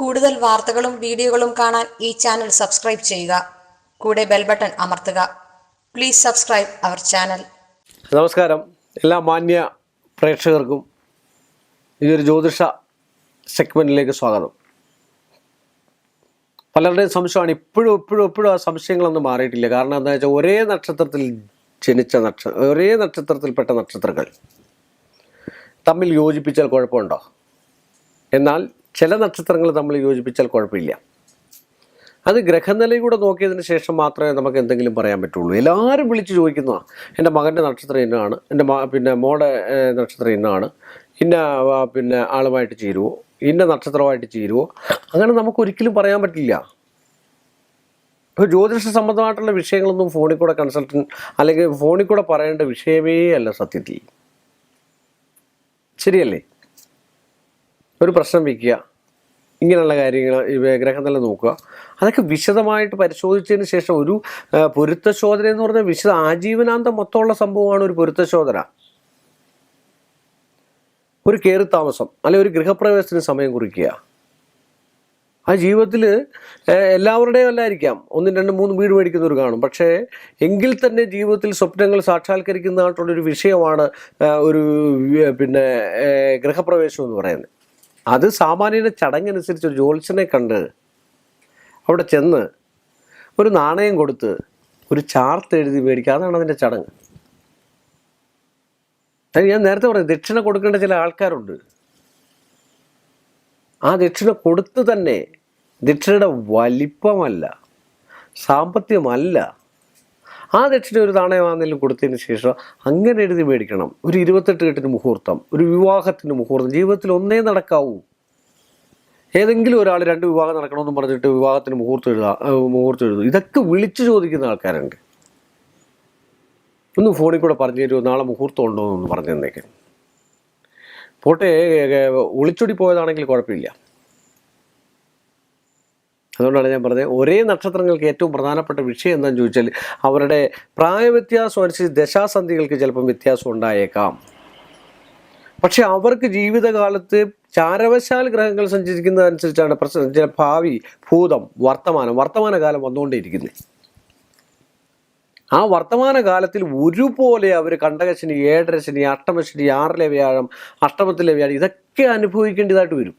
കൂടുതൽ വാർത്തകളും വീഡിയോകളും കാണാൻ ഈ ചാനൽ സബ്സ്ക്രൈബ് ചെയ്യുക. കൂടെ ബെൽ ബട്ടൺ അമർത്തുക. Please subscribe our channel. നമസ്കാരം. എല്ലാ മാന്യ പ്രേക്ഷകർക്കും ഈ ഒരു ജ്യോതിഷ സെഗ്മെന്റിലേക്ക് സ്വാഗതം. പലരുടെയും സംശയമാണ്. ഇപ്പോഴും ഇപ്പോഴും ഇപ്പോഴും ആ സംശയങ്ങളൊന്നും മാറിയിട്ടില്ല. കാരണം എന്താ വെച്ചാൽ ഒരേ നക്ഷത്രത്തിൽ ജനിച്ച നക്ഷ ഒരേ നക്ഷത്രത്തിൽപ്പെട്ട നക്ഷത്രങ്ങൾ തമ്മിൽ യോജിപ്പിച്ചാൽ കുഴപ്പമുണ്ടോ? എന്നാൽ ചില നക്ഷത്രങ്ങൾ നമ്മൾ യോജിപ്പിച്ചാൽ കുഴപ്പമില്ല. അത് ഗ്രഹനിലയൂടെ നോക്കിയതിന് ശേഷം മാത്രമേ നമുക്ക് എന്തെങ്കിലും പറയാൻ പറ്റുള്ളൂ. എല്ലാവരും വിളിച്ച് ചോദിക്കുന്നതാണ് എന്റെ മകന്റെ നക്ഷത്രം ഇന്നാണ് എന്റെ പിന്നെ മോടെ നക്ഷത്രം ഇന്നാണ് ഇന്ന പിന്നെ ആളുമായിട്ട് ചേരുവോ ഇന്ന നക്ഷത്രമായിട്ട് ചേരുവോ? അങ്ങനെ നമുക്ക് ഒരിക്കലും പറയാൻ പറ്റില്ല. ഇപ്പോൾ ജ്യോതിഷ സംബന്ധമായിട്ടുള്ള വിഷയങ്ങളൊന്നും ഫോണിൽ കൂടെ കൺസൾട്ടൻ അല്ലെങ്കിൽ ഫോണിൽ കൂടെ പറയേണ്ട വിഷയമേ അല്ല സത്യത്തിൽ. ശരിയല്ലേ? ഒരു പ്രശ്നം വയ്ക്കുക ഇങ്ങനെയുള്ള കാര്യങ്ങൾ ഗ്രഹനില നോക്കുക. അതൊക്കെ വിശദമായിട്ട് പരിശോധിച്ചതിന് ശേഷം ഒരു പൊരുത്തശോധന എന്ന് പറഞ്ഞാൽ വിശദ ആജീവനാന്തം മൊത്തമുള്ള സംഭവമാണ് ഒരു പൊരുത്തശോധന. ഒരു കയറി താമസം അല്ലെ ഒരു ഗൃഹപ്രവേശത്തിന് സമയം കുറിക്കുക. ആ ജീവിതത്തിൽ എല്ലാവരുടെയും അല്ലായിരിക്കാം. ഒന്നും രണ്ട് മൂന്ന് വീട് മേടിക്കുന്നവർ കാണും. പക്ഷേ എങ്കിൽ തന്നെ ജീവിതത്തിൽ സ്വപ്നങ്ങൾ സാക്ഷാത്കരിക്കുന്നതായിട്ടുള്ളൊരു വിഷയമാണ് ഒരു പിന്നെ ഗൃഹപ്രവേശം എന്ന് പറയുന്നത്. അത് സാമാന്യന്റെ ചടങ്ങനുസരിച്ച് ഒരു ജ്യോത്സ്യനെ കണ്ട് അവിടെ ചെന്ന് ഒരു നാണയം കൊടുത്ത് ഒരു ചാർത്ത് എഴുതി മേടിക്കുക. അതാണ് അതിന്റെ ചടങ്ങ്. ഞാൻ നേരത്തെ പറഞ്ഞു ദക്ഷിണ കൊടുക്കേണ്ട ചില ആൾക്കാരുണ്ട്. ആ ദക്ഷിണ കൊടുത്ത് തന്നെ ദക്ഷിണയുടെ വലിപ്പമല്ല സാമ്പത്തികമല്ല ആ ദക്ഷിണ ഒരു നാണയമാണെങ്കിലും കൊടുത്തതിന് ശേഷം അങ്ങനെ എഴുതി മേടിക്കണം. ഒരു ഇരുപത്തെട്ട് കെട്ടിന് മുഹൂർത്തം ഒരു വിവാഹത്തിന് മുഹൂർത്തം ജീവിതത്തിൽ ഒന്നേ നടക്കാവൂ. ഏതെങ്കിലും ഒരാൾ രണ്ട് വിവാഹം നടക്കണമെന്ന് പറഞ്ഞിട്ട് വിവാഹത്തിന് മുഹൂർത്തം എഴുതാ മുഹൂർത്തം എഴുതും. ഇതൊക്കെ വിളിച്ചു ചോദിക്കുന്ന ആൾക്കാരുണ്ട്. ഒന്ന് ഫോണിൽ കൂടെ പറഞ്ഞു തരുമോ? നാളെ മുഹൂർത്തം ഉണ്ടോ എന്ന് പറഞ്ഞു തന്നേക്കാം. പോട്ടെ ഒളിച്ചൊടി ഒളിച്ചോടി പോയതാണെങ്കിൽ കുഴപ്പമില്ല. അതുകൊണ്ടാണ് ഞാൻ പറഞ്ഞത് ഒരേ നക്ഷത്രങ്ങൾക്ക് ഏറ്റവും പ്രധാനപ്പെട്ട വിഷയം എന്താണെന്ന് ചോദിച്ചാൽ അവരുടെ പ്രായവ്യത്യാസം അനുസരിച്ച് ദശാസന്ധികൾക്ക് ചിലപ്പം വ്യത്യാസം ഉണ്ടായേക്കാം. പക്ഷെ അവർക്ക് ജീവിതകാലത്ത് ചാരവശാൽ ഗ്രഹങ്ങൾ സഞ്ചരിക്കുന്നതനുസരിച്ചാണ് പ്രശ്നം. ചില ഭാവി ഭൂതം വർത്തമാനം വർത്തമാനകാലം വന്നുകൊണ്ടേയിരിക്കുന്നത് ആ വർത്തമാനകാലത്തിൽ ഒരുപോലെ അവർ കണ്ടകശനി ഏഴര ശനി അഷ്ടമശനി ആറിലെ വ്യാഴം അഷ്ടമത്തിലെ വ്യാഴം ഇതൊക്കെ അനുഭവിക്കേണ്ടതായിട്ട് വരും.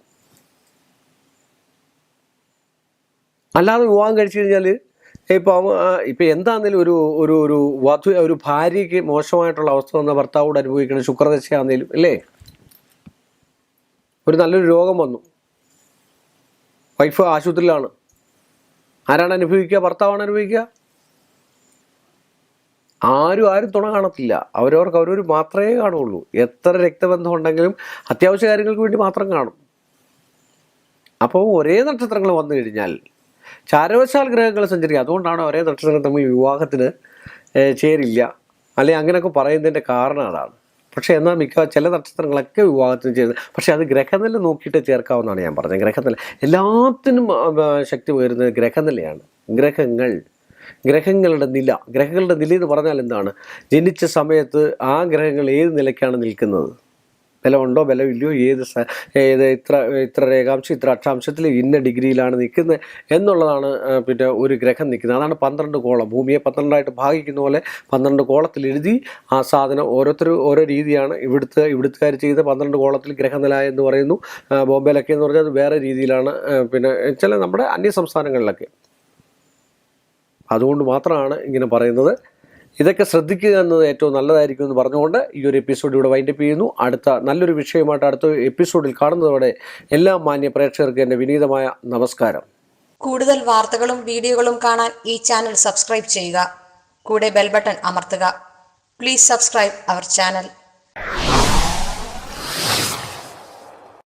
അല്ലാതെ വിവാഹം കഴിച്ചു കഴിഞ്ഞാൽ ഇപ്പം ഇപ്പം എന്താണെങ്കിലും ഒരു ഒരു ഒരു വധു ഒരു ഭാര്യയ്ക്ക് മോശമായിട്ടുള്ള അവസ്ഥ വന്ന ഭർത്താവോട് അനുഭവിക്കണം ശുക്രദശയാണെങ്കിലും അല്ലേ? ഒരു നല്ലൊരു രോഗം വന്നു. വൈഫ് ആശുപത്രിയിലാണ്. ആരാണ് അനുഭവിക്കുക? ഭർത്താവാണ് അനുഭവിക്കുക? ആരും ആരും തുണ കാണത്തില്ല. അവരവർക്ക് അവരവർ മാത്രമേ കാണുള്ളൂ. എത്ര രക്തബന്ധം ഉണ്ടെങ്കിലും അത്യാവശ്യ കാര്യങ്ങൾക്ക് വേണ്ടി മാത്രം കാണും. അപ്പോൾ ഒരേ നക്ഷത്രങ്ങൾ വന്നു കഴിഞ്ഞാൽ ചാരവശാൽ ഗ്രഹങ്ങൾ സഞ്ചരിക്കുക. അതുകൊണ്ടാണ് ഒരേ നക്ഷത്രങ്ങൾ തമ്മിൽ വിവാഹത്തിന് ചേരില്ല. അല്ലെങ്കിൽ അങ്ങനെയൊക്കെ പറയുന്നതിന്റെ കാരണം അതാണ്. പക്ഷേ എന്നാൽ മിക്ക ചില നക്ഷത്രങ്ങളൊക്കെ വിവാഹത്തിന് ചെയ്യുന്നത് പക്ഷേ അത് ഗ്രഹനില നോക്കിയിട്ട് ചേർക്കാവുന്നതാണ് ഞാൻ പറഞ്ഞത്. ഗ്രഹനില എല്ലാത്തിനും ശക്തി വരുന്നത് ഗ്രഹനിലയാണ്. ഗ്രഹങ്ങൾ ഗ്രഹങ്ങളുടെ നില. ഗ്രഹങ്ങളുടെ നില എന്ന് പറഞ്ഞാൽ എന്താണ്? ജനിച്ച സമയത്ത് ആ ഗ്രഹങ്ങൾ ഏത് നിലയ്ക്കാണ് നിൽക്കുന്നത്? ബലമുണ്ടോ? ബലമില്ലയോ? ഏത് ഏത് ഇത്ര ഇത്ര രേഖാംശം ഇത്ര അക്ഷാംശത്തിൽ ഇന്ന ഡിഗ്രിയിലാണ് നിൽക്കുന്നത് എന്നുള്ളതാണ് പിന്നെ ഒരു ഗ്രഹം നിൽക്കുന്നത്. അതാണ് പന്ത്രണ്ട് കോളം. ഭൂമിയെ പന്ത്രണ്ടായിട്ട് ഭാഗിക്കുന്ന പോലെ പന്ത്രണ്ട് കോളത്തിൽ എഴുതി ആ സാധനം ഓരോരുത്തർ ഓരോ രീതിയാണ് ഇവിടുത്തെ ഇവിടുത്തുകാർ ചെയ്ത പന്ത്രണ്ട് കോളത്തിൽ ഗ്രഹനില എന്ന് പറയുന്നു. ബോംബെയിലൊക്കെ എന്ന് പറഞ്ഞാൽ അത് വേറെ രീതിയിലാണ് പിന്നെ ചില നമ്മുടെ അന്യ സംസ്ഥാനങ്ങളിലൊക്കെ അതുകൊണ്ട് മാത്രമാണ് ഇങ്ങനെ പറയുന്നത്. ഇതൊക്കെ ശ്രദ്ധിക്കുക എന്നത് ഏറ്റവും നല്ലതായിരിക്കും എന്ന് പറഞ്ഞുകൊണ്ട് ഈ ഒരു എപ്പിസോഡ് ഇവിടെ വൈൻഡപ്പ് ചെയ്യുന്നു. അടുത്ത നല്ലൊരു വിഷയമായിട്ട് അടുത്ത എപ്പിസോഡിൽ കാണുന്നതോടെ എല്ലാ മാന്യ പ്രേക്ഷകർക്ക് എന്റെ വിനീതമായ നമസ്കാരം. കൂടുതൽ വാർത്തകളും വീഡിയോകളും കാണാൻ ഈ ചാനൽ സബ്സ്ക്രൈബ് ചെയ്യുക. കൂടെ ബെൽബട്ടൺ അമർത്തുക. Please subscribe our channel